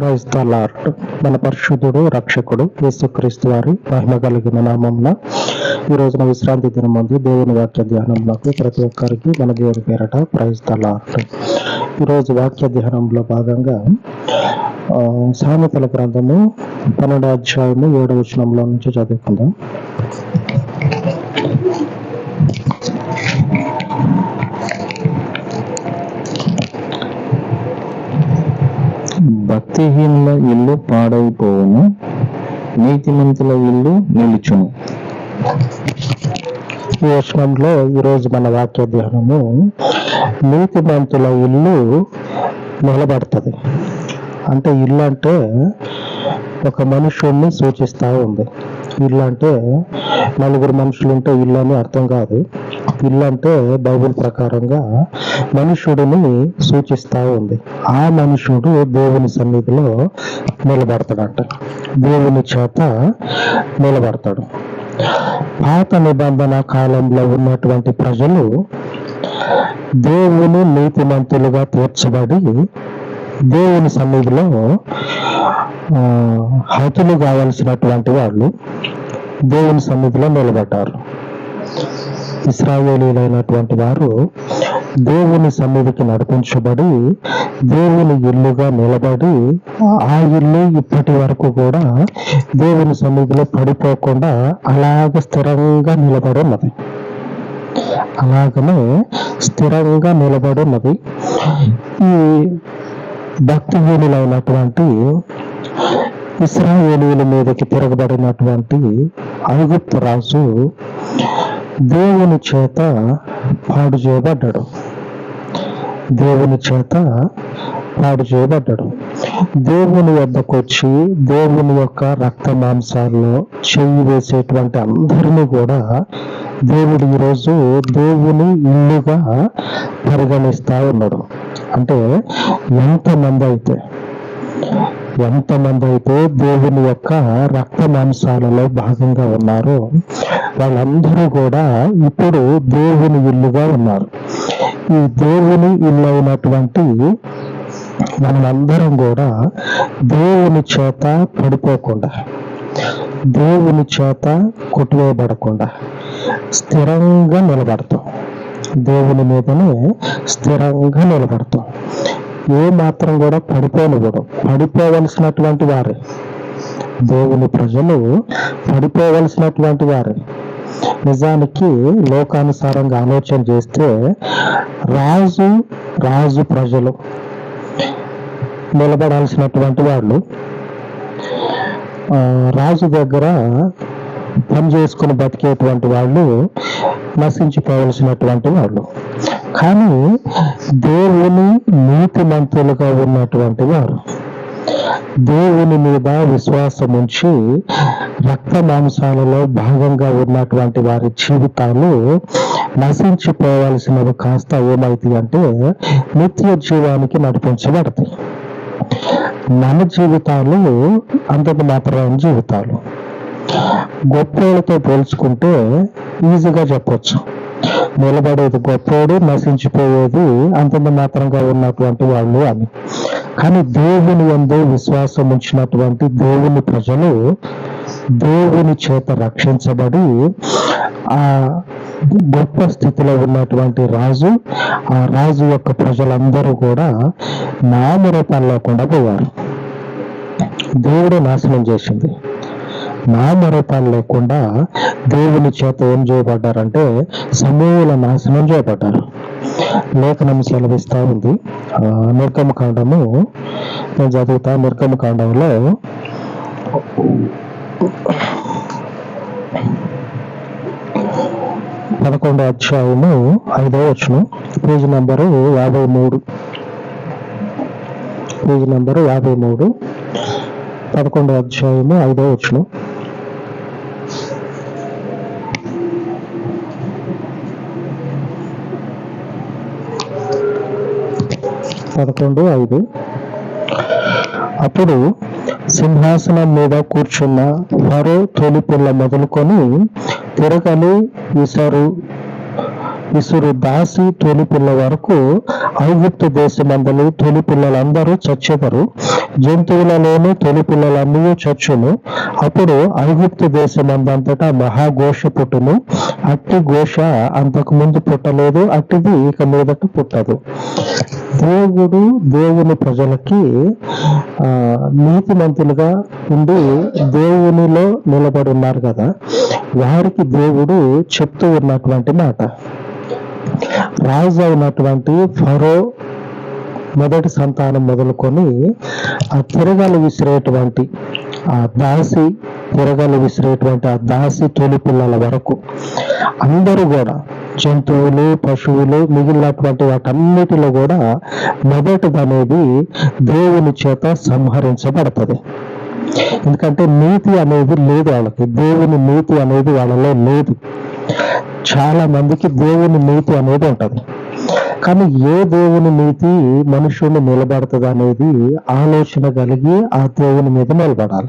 Praise the lord మన పరిశుద్ధుడు రక్షకుడు యేసుక్రీస్తు వారి మహిమ కలిగిన నామంన ఈ రోజున విశ్రాంతి దినం ముందు దేవుని వాక్య ధ్యానంలోకి ప్రతి ఒక్కరికి మన దేవుని పేరట ప్రైజ్ ద లార్డ్ ఈరోజు వాక్య ధ్యానంలో భాగంగా ఆ, సామెతల గ్రంథము పన్నెండో అధ్యాయము ఏడవ వచనంలో నుంచి చదువుకుందాం. భక్తిహీనుల ఇల్లు పాడైపోవును నీతిమంతుల ఇల్లు నిలుచును. ఈ వచనంలో ఈరోజు మన వాక్య ధ్యానము నీతిమంతుల ఇల్లు నిలబడుతుంది అంటే ఇల్లు అంటే ఒక మనుషుల్ని సూచిస్తూ ఉంది. ఇల్లు అంటే నలుగురు మనుషులు ఉంటే ఇల్లు అని అర్థం కాదు. ఇల్లు అంటే బైబుల్ ప్రకారంగా మనుషుడిని సూచిస్తూ ఉంది. ఆ మనుషుడు దేవుని సన్నిధిలో నిలబడతాడంట. దేవుని చేత నిలబడతాడు. పాత నిబంధన కాలంలో ఉన్నటువంటి ప్రజలు దేవుని నీతిమంతులుగా తీర్చబడి దేవుని సన్నిధిలో హతులు కావలసినటువంటి వాళ్ళు దేవుని సన్నిధిలో నిలబడ్డారు. ఇస్రాయేలీలైనటువంటి వారు దేవుని సన్నిధికి నడిపించబడి దేవుని ఇల్లుగా నిలబడి ఆ ఇల్లు ఇప్పటి వరకు కూడా దేవుని సన్నిధిలో పడిపోకుండా అలాగ స్థిరంగా నిలబడి ఉన్నది. అలాగనే స్థిరంగా నిలబడి ఉన్నది. ఈ భక్తిహీనులైనటువంటి ఇస్రాయేలీల మీదకి తిరగబడినటువంటి ఐగుప్తు రాజు దేవుని చేత పాడు చేయబడ్డాడు. దేవుని చేత పాడు చేయబడ్డాడు. దేవుని వద్దకు వచ్చి దేవుని యొక్క రక్త మాంసాల్లో చెయ్యి వేసేటువంటి అందరినీ కూడా దేవుడు ఈరోజు దేవుని ఇల్లుగా పరిగణిస్తా ఉన్నాడు. అంటే ఎంతమంది అయితే ఎంతమంది అయితే దేవుని యొక్క రక్త మాంసాలలో భాగంగా ఉన్నారో వాళ్ళందరూ కూడా ఇప్పుడు దేవుని ఇల్లుగా ఉన్నారు. ఈ దేవుని ఇల్లు అయినటువంటి మనమందరం కూడా దేవుని చేత పడిపోకుండా దేవుని చేత కొట్టువేయబడకుండా స్థిరంగా నిలబడతాం. దేవుని మీదనే స్థిరంగా నిలబడతాం. ఏ మాత్రం కూడా పడిపోనివ్వడం పడిపోవలసినటువంటి వారే. దేవుని ప్రజలు పడిపోవలసినటువంటి వారే. నిజానికి లోకానుసారంగా ఆలోచన చేస్తే రాజు రాజు ప్రజలు నిలబడాల్సినటువంటి వాళ్ళు ఆ, రాజు దగ్గర పని చేసుకుని బతికేటువంటి వాళ్ళు నశించిపోవలసినటువంటి వాళ్ళు. కానీ దేవుని నీతిమంతులుగా ఉన్నటువంటి వారు. దేవుని మీద విశ్వాసం ఉంచి రక్త మాంసాలలో భాగంగా ఉన్నటువంటి వారి జీవితాలు నశించిపోవాల్సినవి కాస్త ఏమైతాయి అంటే నిత్య జీవానికి నడిపించబడతాయి. మన జీవితాలు అంతటి మాత్రమైన జీవితాలు. గొప్పలతో పోల్చుకుంటే ఈజీగా చెప్పొచ్చు. నిలబడేది గొప్పోడు నశించిపోయేది అంతంత మాత్రంగా ఉన్నటువంటి వాళ్ళు అని. కానీ దేవుని ఎందు విశ్వాసం ఉంచినటువంటి దేవుని ప్రజలు దేవుని చేత రక్షించబడి ఆ గొప్ప స్థితిలో ఉన్నటువంటి రాజు ఆ రాజు యొక్క ప్రజలందరూ కూడా నామరూపాలు లేకుండా పోయారు. దేవుడు నాశనం చేసింది. నామరూపాలు లేకుండా దేవుని చేత ఏం చేయబడ్డారంటే సమూల నాశనం చేయబడ్డారు. లేఖనం సెలవిస్తా ఉంది. నిర్గమ కాండము నేను చదువుతా నిర్గమ కాండంలో పదకొండో అధ్యాయము ఐదో వచ్చును పేజ్ నంబరు యాభై మూడు. పేజ్ నంబరు యాభై మూడు పదకొండో అధ్యాయము ఐదో వచ్చును పదకొండు ఐదు. అప్పుడు సింహాసనం మీద కూర్చున్న ఫరో తొలి పిల్ల మొదలుకొని తిరగలి విసరు ఇసురు దాసి తొలి పిల్ల వరకు ఐగుప్తు దేశమందలి తొలి పిల్లలందరూ చచ్చెదరు. జంతువులలోను తొలి పిల్లలన్నీ చచ్చును. అప్పుడు ఐగుప్తు దేశమందంతటా మహాఘోష పుట్టును. అట్టి ఘోష అంతకు ముందు పుట్టలేదు అట్టిది ఇక మీదట పుట్టదు. దేవుడు దేవుని ప్రజలకి ఆ, నీతిమంతులుగా ఉండి దేవునిలో నిలబడి ఉన్నారు కదా. వారికి దేవుడు చెప్తూ ఉన్నటువంటి మాట. రాజు అయినటువంటి ఫరో మొదటి సంతానం మొదలుకొని ఆ తిరగలు విసిరేటువంటి ఆ దాసి తిరగలు విసిరేటువంటి ఆ దాసి తొలి పిల్లల వరకు అందరూ కూడా జంతువులు పశువులు మిగిలినటువంటి వాటన్నిటిలో కూడా మొదటిది అనేది దేవుని చేత సంహరించబడుతుంది. ఎందుకంటే నీతి అనేది లేదు వాళ్ళకి. దేవుని నీతి అనేది వాళ్ళలో లేదు. చాలా మందికి దేవుని నీతి అనేది ఉంటది. కానీ ఏ దేవుని నీతి మనుషుని నిలబడుతుంది అనేది ఆలోచన కలిగి ఆ దేవుని మీద నిలబడాలి.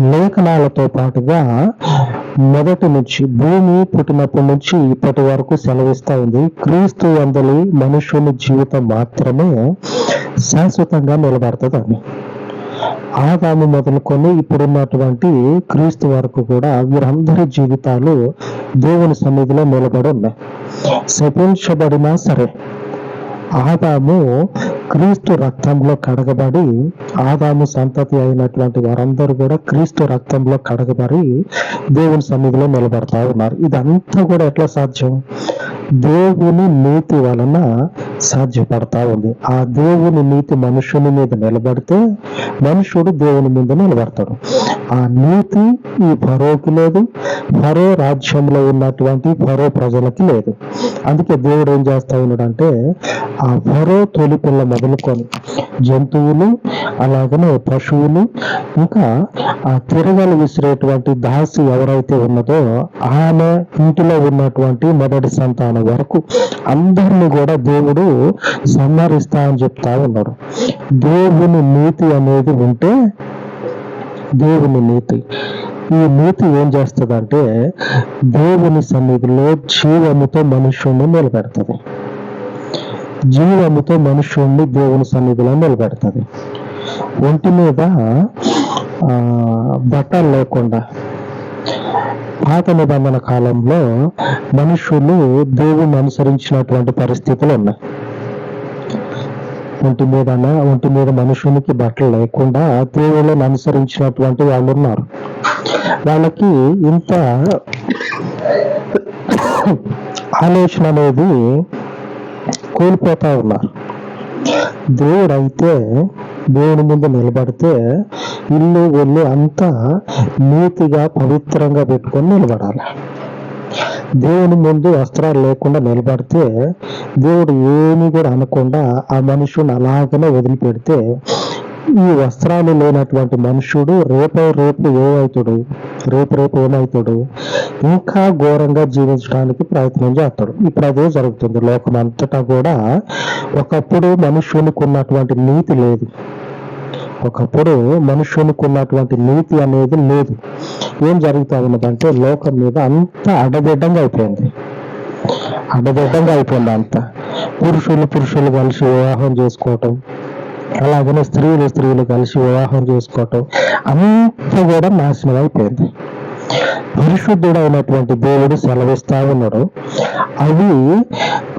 లేఖనాలతో పాటుగా మొదటి నుంచి భూమి పుట్టినప్పటి నుంచి ఇప్పటి వరకు సెలవిస్తా ఉంది. క్రీస్తు అందలి మనుషుని జీవితం మాత్రమే శాశ్వతంగా నిలబడుతుందని. ఆదాము మొదలుకొని ఇప్పుడున్నటువంటి క్రీస్తు వరకు కూడా వీరందరి జీవితాలు దేవుని సన్నిధిలో నిలబడి ఉన్నాయి. శపించబడినా సరే ఆదాము క్రీస్తు రక్తంలో కడగబడి ఆదాము సంతతి అయినటువంటి వారందరూ కూడా క్రీస్తు రక్తంలో కడగబడి దేవుని సన్నిధిలో నిలబడతా ఉన్నారు. ఇదంతా కూడా ఎట్లా సాధ్యం? దేవుని నీతి వలన సాధ్యపడతా ఉంది. ఆ దేవుని నీతి మనుషుని మీద నిలబడితే మనుషుడు దేవుని మీద నిలబడతాడు. ఆ నీతి ఈ ఫరోకి లేదు ఫరో రాజ్యంలో ఉన్నటువంటి ఫరో ప్రజలకి లేదు. అందుకే దేవుడు ఏం చేస్తా ఉన్నాడంటే ఆ ఫరో తొలి పిల్ల మొదలుకొని జంతువులు అలాగనే పశువులు ఇంకా ఆ తిరగలు విసిరేటువంటి దాసి ఎవరైతే ఉన్నదో ఆమె ఇంటిలో ఉన్నటువంటి మొదటి సంతానం. వరకు అందరిని కూడా దేవుడు సంహరిస్తా అని చెప్తా ఉన్నాడు దేవుని నీతి అనేది ఉంటే దేవుని నీతి. ఈ నీతి ఏం చేస్తుందంటే దేవుని సన్నిధిలో జీవముతో మనుష్యుణ్ణి నిలబెడుతుంది. జీవముతో మనుష్యుణ్ణి దేవుని సన్నిధిలో నిలబెడుతుంది. ఒంటి మీద ఆ, బట్టలు లేకుండా పాత నిబంధన కాలంలో మనుషులు దేవుని అనుసరించినటువంటి పరిస్థితులు ఉన్నాయి. ఒంటి మీద ఒంటి మీద మనుషునికి బట్టలు లేకుండా దేవుళ్ళని అనుసరించినటువంటి వాళ్ళు ఉన్నారు. వాళ్ళకి ఇంత ఆలోచన అనేది కోల్పోతా ఉన్నారు. దేవుడు అయితే దేవుని ముందు నిలబడితే ఇల్లు ఒళ్ళు అంతా నీతిగా పవిత్రంగా పెట్టుకొని నిలబడాలి. దేవుని ముందు వస్త్రాలు లేకుండా నిలబడితే దేవుడు ఏమీ కూడా అనకుండా ఆ మనుషుని అలాగనే వదిలిపెడితే ఈ వస్త్రాలు లేనటువంటి మనుషుడు రేపే రేపు ఏమవుతాడు? రేపు రేపు ఏమవుతాడు? ఇంకా ఘోరంగా జీవించడానికి ప్రయత్నం చేస్తాడు. ఇప్పుడు అదే జరుగుతుంది. లోకం అంతటా కూడా ఒకప్పుడు మనుషునికి ఉన్నటువంటి నీతి లేదు. ఒకప్పుడు మనుషునికి ఉన్నటువంటి నీతి అనేది లేదు. ఏం జరుగుతా ఉన్నదంటే లోకం మీద అంత అడబిడ్డంగా అయిపోయింది. అడబిడ్డంగా అయిపోయింది అంత. పురుషులు పురుషులు కలిసి వివాహం చేసుకోవటం అలాగనే స్త్రీలు స్త్రీలు కలిసి వివాహం చేసుకోవటం అంతా కూడా నాశనం అయిపోయింది. పరిశుద్ధుడు అయినటువంటి దేవుడు సెలవిస్తా ఉన్నాడు. అవి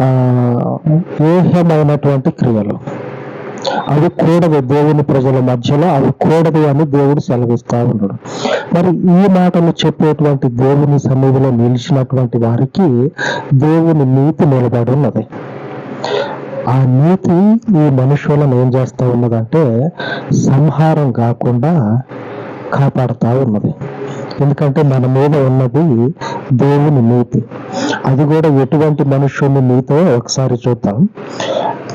ఆ ఏహ్యమైనటువంటి క్రియలు. అవి కూడదు దేవుని ప్రజల మధ్యలో అవి కూడదు అని దేవుడు సెలవిస్తా ఉన్నాడు. మరి ఈ మాటలు చెప్పేటువంటి దేవుని సన్నిధిలో నిలిచినటువంటి వారికి దేవుని నీతి నిలబడి ఉన్నది. ఆ నీతి ఈ మనుషులను ఏం చేస్తా ఉన్నదంటే సంహారం కాకుండా కాపాడుతా ఉన్నది. ఎందుకంటే మన మీద ఉన్నది దేవుని నీతి. అది కూడా ఎటువంటి మనుషుని నీతో ఒకసారి చూద్దాం.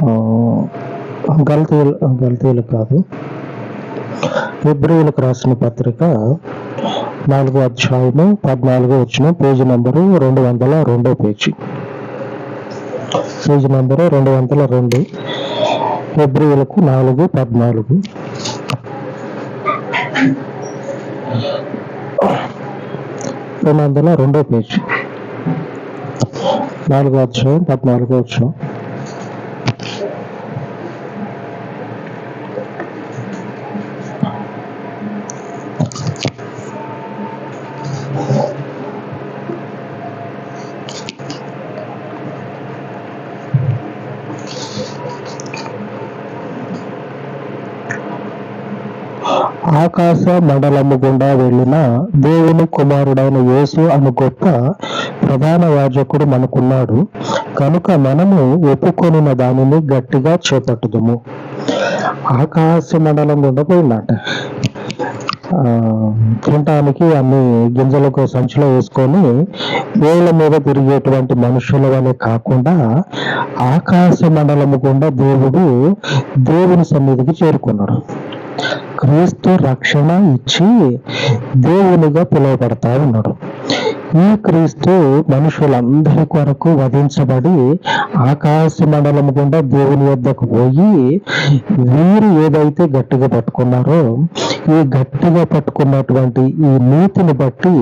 ఆ, గల్తీలు గల్తీలు కాదు. ఫిబ్రవరికి రాసిన పత్రిక నాలుగో అధ్యాయము పద్నాలుగో వచ్చిన పేజీ నంబరు రెండు వందల రెండో పేజీ. పేజీ నంబరు రెండు వందల రెండు. ఫిబ్రవరికి నాలుగు పద్నాలుగు. రెండు వందల రెండో పేజ్ నాలుగో అధ్యాయం పద్నాలుగో వచ్చిన ఆకాశ మండలము గుండా వెళ్ళిన దేవుని కుమారుడైన యేసు అను గొప్ప ప్రధాన యాజకుడు మనకున్నాడు. కనుక మనము ఒప్పుకొనిన దానిని గట్టిగా చేపట్టుదుము. ఆకాశ మండలం గుండా పోయిందట. తినటానికి అన్ని గింజలకు సంచిలో వేసుకొని వేళ్ళ మీద తిరిగేటువంటి మనుషుల వలె కాకుండా ఆకాశ మండలము గుండా దేవుడు దేవుని సన్నిధికి చేరుకున్నాడు. క్రీస్తు రక్షణ ఇచ్చి దేవునిగా పిలువబడతా ఉన్నాడు. ఈ క్రీస్తు మనుషులందరి కొరకు వధించబడి ఆకాశ మండలం గుండా దేవుని వద్దకు పోయి వీరు ఏదైతే గట్టిగా పట్టుకున్నారో ఈ గట్టిగా పట్టుకున్నటువంటి ఈ నీతిని బట్టి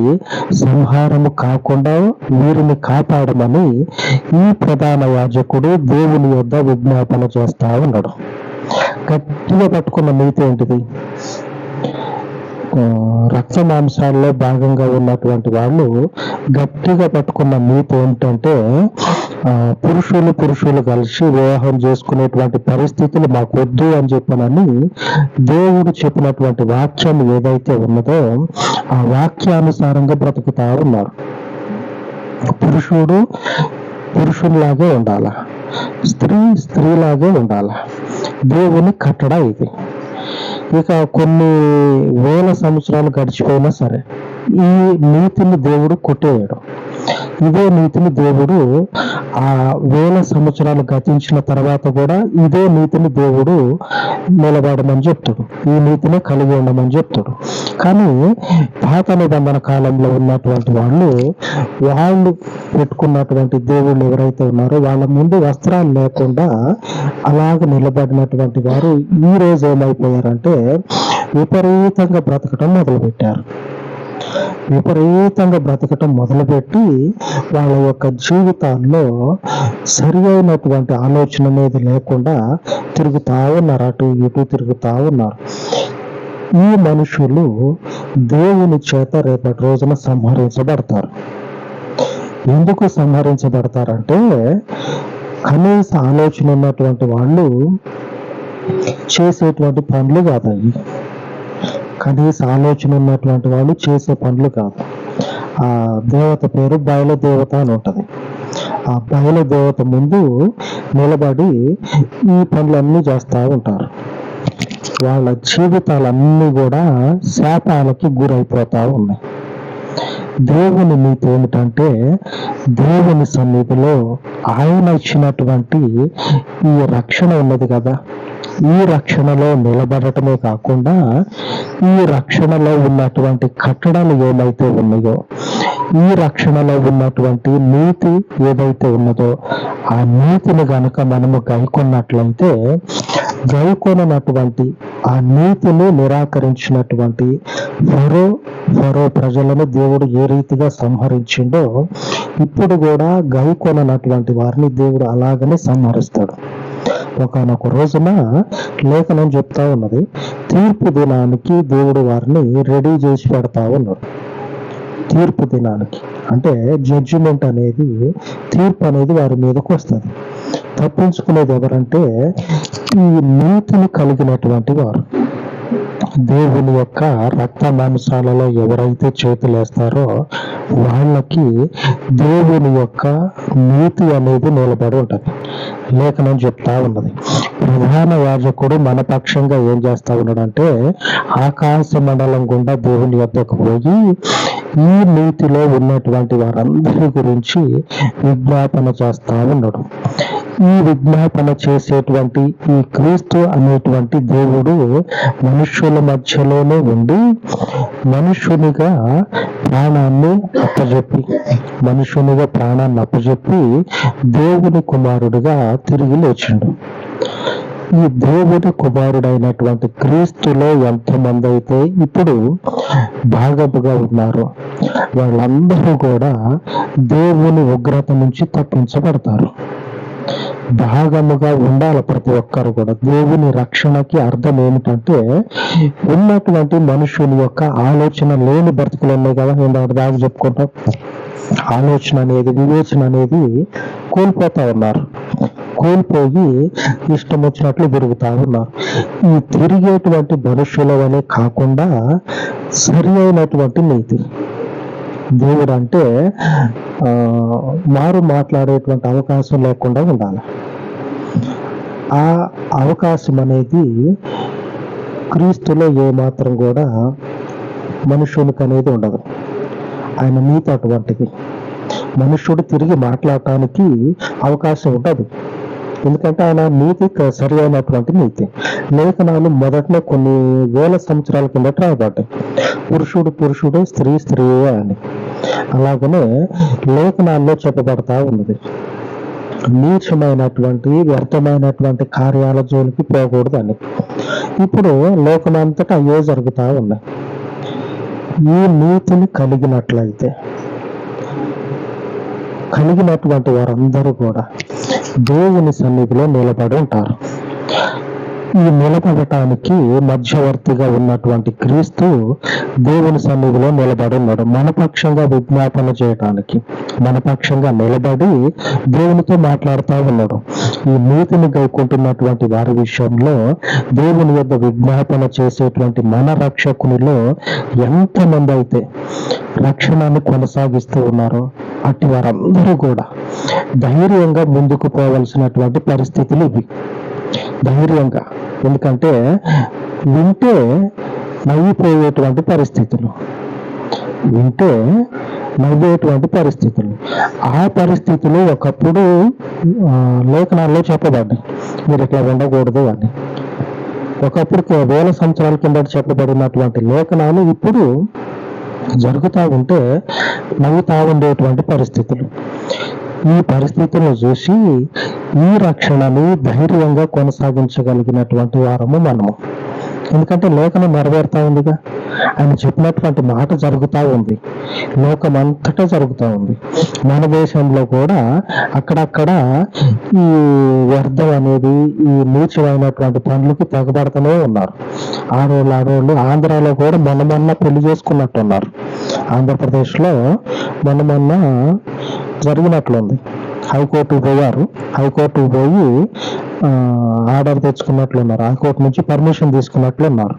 సంహారము కాకుండా వీరిని కాపాడమని ఈ ప్రధాన యాజకుడు దేవుని యొద్ద విజ్ఞాపన చేస్తా ఉన్నాడు. గట్టిగా పట్టుకున్న మిగతా ఏంటిది? రక్త మాంసాల్లో భాగంగా ఉన్నటువంటి వాళ్ళు గట్టిగా పట్టుకున్న నీతి ఏంటంటే ఆ, పురుషులు పురుషులు కలిసి వివాహం చేసుకునేటువంటి పరిస్థితులు మాకు వద్దు అని చెప్పనని దేవుడు చెప్పినటువంటి వాక్యం ఏదైతే ఉన్నదో ఆ వాక్యానుసారంగా బ్రతుకుతా ఉన్నారు పురుషుడు పురుషుల్లాగే ఉండాల? స్త్రీ స్త్రీలాగే ఉండాలి? దేవుని కట్టడ ఇది. ఇక కొన్ని వేల సంవత్సరాలు గడిచిపోయినా సరే ఈ నీతిని దేవుడు కొట్టేయడు ఇదే నీతిని దేవుడు ఆ వేల సంవత్సరాలు గతించిన తర్వాత కూడా ఇదే నీతిని దేవుడు నిలబడమని చెప్తాడు. ఈ నీతిని కలిగి ఉండమని చెప్తాడు. కానీ పాత నిబంధన కాలంలో ఉన్నటువంటి వాళ్ళు వాళ్ళు పెట్టుకున్నటువంటి దేవుళ్ళు ఎవరైతే ఉన్నారో వాళ్ళ ముందు వస్త్రాలు లేకుండా అలాగ నిలబడినటువంటి వారు ఈ రోజు ఏమైపోయారంటే విపరీతంగా బ్రతకటం మొదలుపెట్టారు. విపరీతంగా బ్రతకటం మొదలుపెట్టి వాళ్ళ యొక్క జీవితాల్లో సరి అయినటువంటి ఆలోచన అనేది లేకుండా తిరుగుతా ఉన్నారు అటు ఇటు తిరుగుతా ఉన్నారు. ఈ మనుషులు దేవుని చేత రేపటి రోజున సంహరించబడతారు. ఎందుకు సంహరించబడతారంటే కనీస ఆలోచన ఉన్నటువంటి వాళ్ళు చేసేటువంటి పనులు కాదు కనీస ఆలోచన ఉన్నటువంటి వాళ్ళు చేసే పనులు కాదు. ఆ దేవత పేరు బయలుదేవత అని ఉంటుంది. ఆ బయలుదేవత ముందు నిలబడి ఈ పనులన్నీ చేస్తూ ఉంటారు. వాళ్ళ జీవితాలన్నీ కూడా శాపాలకి గురైపోతా ఉన్నాయి. దేవుని నీతి ఏమిటంటే దేవుని సన్నిధిలో ఆయన ఇచ్చినటువంటి ఈ రక్షణ ఉన్నది కదా. ఈ రక్షణలో నిలబడటమే కాకుండా ఈ రక్షణలో ఉన్నటువంటి కట్టడాలు ఏమైతే ఉన్నాయో ఈ రక్షణలో ఉన్నటువంటి నీతి ఏదైతే ఉన్నదో ఆ నీతిని గనుక మనము గైకొన్నట్లయితే గైకొనటువంటి ఆ నీతిని నిరాకరించినటువంటి ఫరో ఫరో ప్రజలను దేవుడు ఏ రీతిగా సంహరించిండో ఇప్పుడు కూడా గైకొననటువంటి వారిని దేవుడు అలాగనే సంహరిస్తాడు. ఒకనొక రోజున లేఖనం చెప్తా ఉన్నది తీర్పు దినానికి దేవుడు వారిని రెడీ చేసి పెడతా ఉన్నాడు. తీర్పు దినానికి. అంటే జడ్జిమెంట్ అనేది తీర్పు అనేది వారి మీదకి వస్తుంది. తప్పించుకునేది ఎవరంటే ఈ నీతిని కలిగినటువంటి వారు. దేవుని యొక్క రక్త మాంసాలలో ఎవరైతే చేతులు వేస్తారో వాళ్ళకి దేవుని యొక్క నీతి అనేది నిలబడి ఉంటుంది. లేఖనం చెప్తా ఉన్నది. ప్రధాన యాజకుడు మన పక్షంగా ఏం చేస్తా ఉన్నాడంటే ఆకాశ మండలం గుండా దేవుని వద్దకు పోయి ఈ నీతిలో ఉన్నటువంటి వారందరి గురించి విజ్ఞాపన చేస్తా ఉన్నాడు. ఈ విజ్ఞాపన చేసేటువంటి ఈ క్రీస్తు అనేటువంటి దేవుడు మనుష్యుల మధ్యలోనే ఉండి మనుషునిగా ప్రాణాన్ని అప్పజెప్పి మనుషునిగా ప్రాణాన్ని అప్పజెప్పి దేవుని కుమారుడిగా తిరిగి లేచిండు. ఈ దేవుని కుమారుడైనటువంటి క్రీస్తులో ఎంతమంది అయితే ఇప్పుడు భాగముగా ఉన్నారు వాళ్ళందరూ కూడా దేవుని ఉగ్రత నుంచి తప్పించబడతారు. భాగముగా ఉండాలి ప్రతి ఒక్కరు కూడా. దేవుని రక్షణకి అర్థం ఏమిటంటే ఉన్నటువంటి మనుషుని యొక్క ఆలోచన లేని బ్రతుకులు ఉన్నాయి కదా. నేను దాని దాకా చెప్పుకుంటాం. ఆలోచన అనేది వివేచన అనేది కోల్పోతా ఉన్నారు. కోల్పోయి ఇష్టం వచ్చినట్లు తిరుగుతా ఉన్నారు. ఈ తిరిగేటువంటి మనుషుల వలె కాకుండా సరి అయినటువంటి నీతి. దేవుడు అంటే ఆ, మారు మాట్లాడేటువంటి అవకాశం లేకుండా ఉండాలి. ఆ అవకాశం అనేది క్రీస్తులో ఏమాత్రం కూడా మనుషునికి అనేది ఉండదు. ఆయన మీతో అటువంటిది. మనుష్యుడు తిరిగి మాట్లాడటానికి అవకాశం ఉండదు. ఎందుకంటే ఆయన నీతి సరి అయినటువంటి నీతి. లేఖనాలు మొదట్లో కొన్ని వేల సంవత్సరాల కిందట రాబడ్డాయి పురుషుడు పురుషుడే స్త్రీ స్త్రీయే అని. అలాగనే లేఖనాల్లో చెప్పబడతా ఉన్నది. నీచమైనటువంటి వ్యర్థమైనటువంటి కార్యాల జోలికి పోకూడదని ఇప్పుడు లోకమంతటా అయ్యే జరుగుతా ఉన్నాయి ఈ నీతిని కలిగినట్లయితే కలిగినటువంటి వారందరూ కూడా దేవుని సన్నిధిలో నిలబడి ఉంటారు. ఈ నిలబడటానికి మధ్యవర్తిగా ఉన్నటువంటి క్రీస్తు దేవుని సన్నిధిలో నిలబడి ఉన్నాడు. మన పక్షంగా విజ్ఞాపన చేయడానికి మన పక్షంగా నిలబడి దేవునితో మాట్లాడుతూ ఉన్నాడు. ఈ నీతిని గైకుంటున్నటువంటి వారి విషయంలో దేవుని యొక్క విజ్ఞాపన చేసేటువంటి మన రక్షకునిలో ఎంతమంది అయితే రక్షణను కొనసాగిస్తూ ఉన్నారో అట్టి వారందరూ కూడా ధైర్యంగా ముందుకు పోవలసినటువంటి పరిస్థితులు ఇవి. ధైర్యంగా. ఎందుకంటే వింటే నవ్విపోయేటువంటి పరిస్థితులు. వింటే నవ్వేటువంటి పరిస్థితులు. ఆ పరిస్థితులు ఒకప్పుడు లేఖనాల్లో చెప్పబడ్డాయి. మీరు ఇట్లా ఉండకూడదు అని. ఒకప్పుడు వేల సంవత్సరాల కింద చెప్పబడినటువంటి లేఖనాలు ఇప్పుడు జరుగుతూ ఉంటే నవ్వుతా ఉండేటువంటి పరిస్థితులు. ఈ పరిస్థితులను చూసి ఈ రక్షణని ధైర్యంగా కొనసాగించగలిగినటువంటి వారము మనము. ఎందుకంటే లోకం నెరవేరుతా ఉందిగా. ఆయన చెప్పినటువంటి మాట జరుగుతూ ఉంది. లోకం అంతటా జరుగుతూ ఉంది. మన దేశంలో కూడా అక్కడక్కడ ఈ వ్యర్థం అనేది ఈ నీచమైనటువంటి పనులకి తెగబడుతూనే ఉన్నారు. ఆడోళ్ళు ఆడోళ్ళు ఆంధ్రాలో కూడా మొన్న మొన్న పెళ్ళి చేసుకున్నట్టున్నారు. ఆంధ్రప్రదేశ్లో మొన్న మొన్న జరిగినట్లుంది. హైకోర్టు పోయారు. హైకోర్టు పోయి ఆ, ఆర్డర్ తెచ్చుకున్నట్లున్నారు హైకోర్టు నుంచి పర్మిషన్ తీసుకున్నట్లున్నారు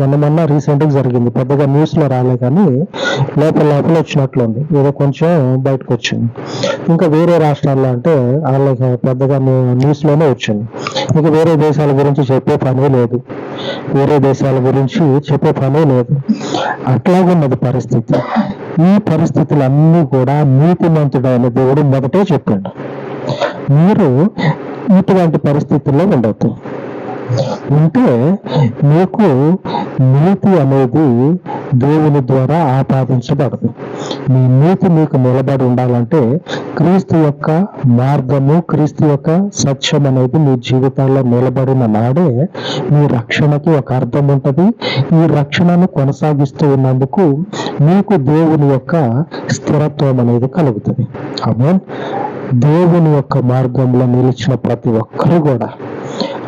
మొన్న మొన్న రీసెంట్గా జరిగింది. పెద్దగా న్యూస్లో రాలే కానీ లోపల లోపల వచ్చినట్లుంది ఏదో కొంచెం బయటకు వచ్చింది. ఇంకా వేరే రాష్ట్రాల్లో అంటే వాళ్ళకి పెద్దగా న్యూస్లోనే వచ్చింది. ఇంకా వేరే దేశాల గురించి చెప్పే పనే లేదు. వేరే దేశాల గురించి చెప్పే పనే లేదు. అట్లాగున్నది పరిస్థితి. ఈ పరిస్థితులన్నీ కూడా నీతిమంతుడైన దేవుడు మొదటే చెప్పాడు. మీరు ఇటువంటి పరిస్థితుల్లో ఉండొద్దు. ఉంటే మీకు నీతి అనేది దేవుని ద్వారా ఆపాదించబడదు. మీ నీతి మీకు నిలబడి ఉండాలంటే క్రీస్తు యొక్క మార్గము క్రీస్తు యొక్క సత్యం అనేది మీ జీవితాల్లో నిలబడిన నాడే మీ రక్షణకి ఒక అర్థం ఉంటుంది. ఈ రక్షణను కొనసాగిస్తూ ఉన్నందుకు మీకు దేవుని యొక్క స్థిరత్వం అనేది కలుగుతుంది. ఆమె దేవుని యొక్క మార్గంలో నిలిచిన ప్రతి ఒక్కరు కూడా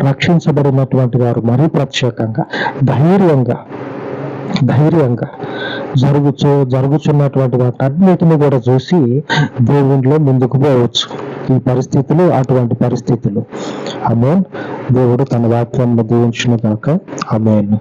రక్షించబడినటువంటి వారు మరీ ప్రత్యేకంగా ధైర్యంగా ధైర్యంగా జరుగుచు జరుగుచున్నటువంటి వాటన్నిటిని కూడా చూసి దేవునిలో ముందుకు పోవచ్చు. ఈ పరిస్థితులు అటువంటి పరిస్థితులు. అమేన్ దేవుడు తన వాక్యాన్ని దీవించిన కాక అమేన్